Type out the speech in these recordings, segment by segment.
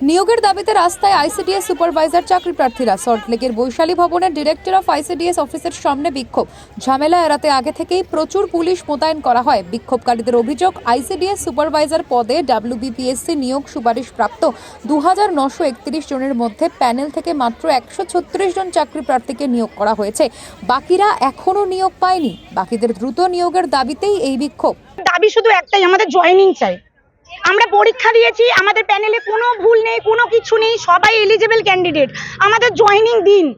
নিয়োগের দাবিতে রাস্তায় আইসিডিএস সুপারভাইজার চাকরি প্রার্থীরা। সল্টলেকের বৈশালী ভবনের ডিরেক্টর অফ আইসিডিএস অফিসের সামনে বিক্ষোভ। ঝামেলা এড়াতে আগে থেকেই প্রচুর পুলিশ মোতায়েন করা হয়। বিক্ষোভকারীদের অভিযোগ, আইসিডিএস সুপারভাইজার পদে ডাব্লিউবিপিএসসি নিয়োগ সুপারিশ প্রাপ্ত দু হাজার নশো জনের মধ্যে প্যানেল থেকে মাত্র একশো ছত্রিশ জন চাকরি প্রার্থীকে নিয়োগ করা হয়েছে। বাকিরা এখনও নিয়োগ পায়নি। বাকিদের দ্রুত নিয়োগের দাবিতেই এই বিক্ষোভ। দাবি শুধু একটাই, আমাদের জয়েনিং চাই। আমরা পরীক্ষা দিয়েছি, আমাদের প্যানেলে কোনো ভুল নেই, কোনো কিছু নেই, সবাই এলিজিবল ক্যান্ডিডেট আমাদের জয়েনিং দিন।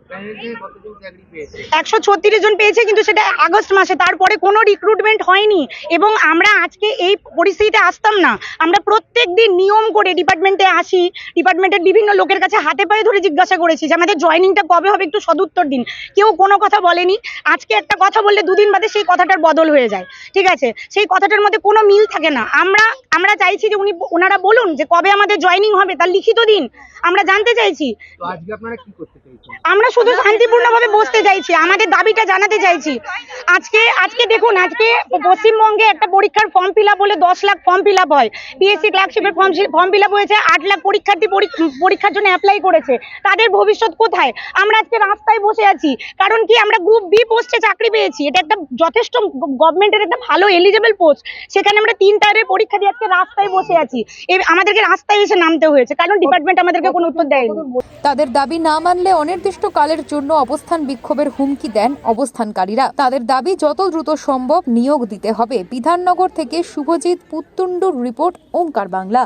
একশো ছত্রিশ জন পেয়েছে, কিন্তু সেটা আগস্ট মাসে, তারপরে কোনো রিক্রুটমেন্ট হয়নি। এবং আমরা আজকে এই পরিস্থিতিতে আসতাম না। আমরা প্রত্যেক দিন নিয়ম করে ডিপার্টমেন্টে আসি ডিপার্টমেন্টের বিভিন্ন লোকের কাছে হাতে পায়ে ধরে জিজ্ঞাসা করেছি যে, আমাদের জয়েনিংটা কবে হবে? একটু সদুত্তর দিন। কেউ কোনো কথা বলেনি। আজকে একটা কথা বললে দুদিন বাদে সেই কথাটার বদল হয়ে যায়। ঠিক আছে? সেই কথাটার মধ্যে কোনো মিল থাকে না। আমরা আমরা চাইছি যে উনি ওনারা বলুন যে কবে আমাদের জয়েনিং হবে তার লিখিত দিন। আমরা জানতে চাইছি। আমরা শুধু শান্তিপূর্ণভাবে বসতে চাইছি আমাদের দাবিটা জানাতে চাইছি। আজকে আজকে দেখুন আজকে পশ্চিমবঙ্গে একটা পরীক্ষার ফর্ম ফিল হলে দশ লাখ ফর্ম ফিল হয়। পিএসসি ক্লার্কশিপের ফর্ম ফর্ম ফিল হয়েছে আট লাখ পরীক্ষার্থী পরীক্ষার জন্য অ্যাপ্লাই করেছে। তাদের ভবিষ্যৎ কোথায়? আমরা আজকে রাস্তায় বসে আছি। কারণ কি আমরা গ্রুপ বি পোস্টে চাকরি পেয়েছি। এটা একটা যথেষ্ট গভর্নমেন্টের একটা ভালো এলিজেবল পোস্ট সেখানে আমরা তিন টায়ারের পরীক্ষা দিয়ে আজকে রাস্তায় বসে আছি। আমাদেরকে রাস্তায় এসে নামতে হয়েছে, কারণ ডিপার্টমেন্ট আমাদেরকে কোনো উত্তর দেয়নি। তাদের দাবি না মানলে অনির্দিষ্টকালের জন্য অবস্থান বিক্ষোভের হুমকি দেন অবস্থানকারীরা। তাদের দাবি, যত দ্রুত সম্ভব নিয়োগ দিতে হবে। বিধাননগর থেকে শুভজিৎ পুত্তুন্ডুর রিপোর্ট, ওঙ্কার বাংলা।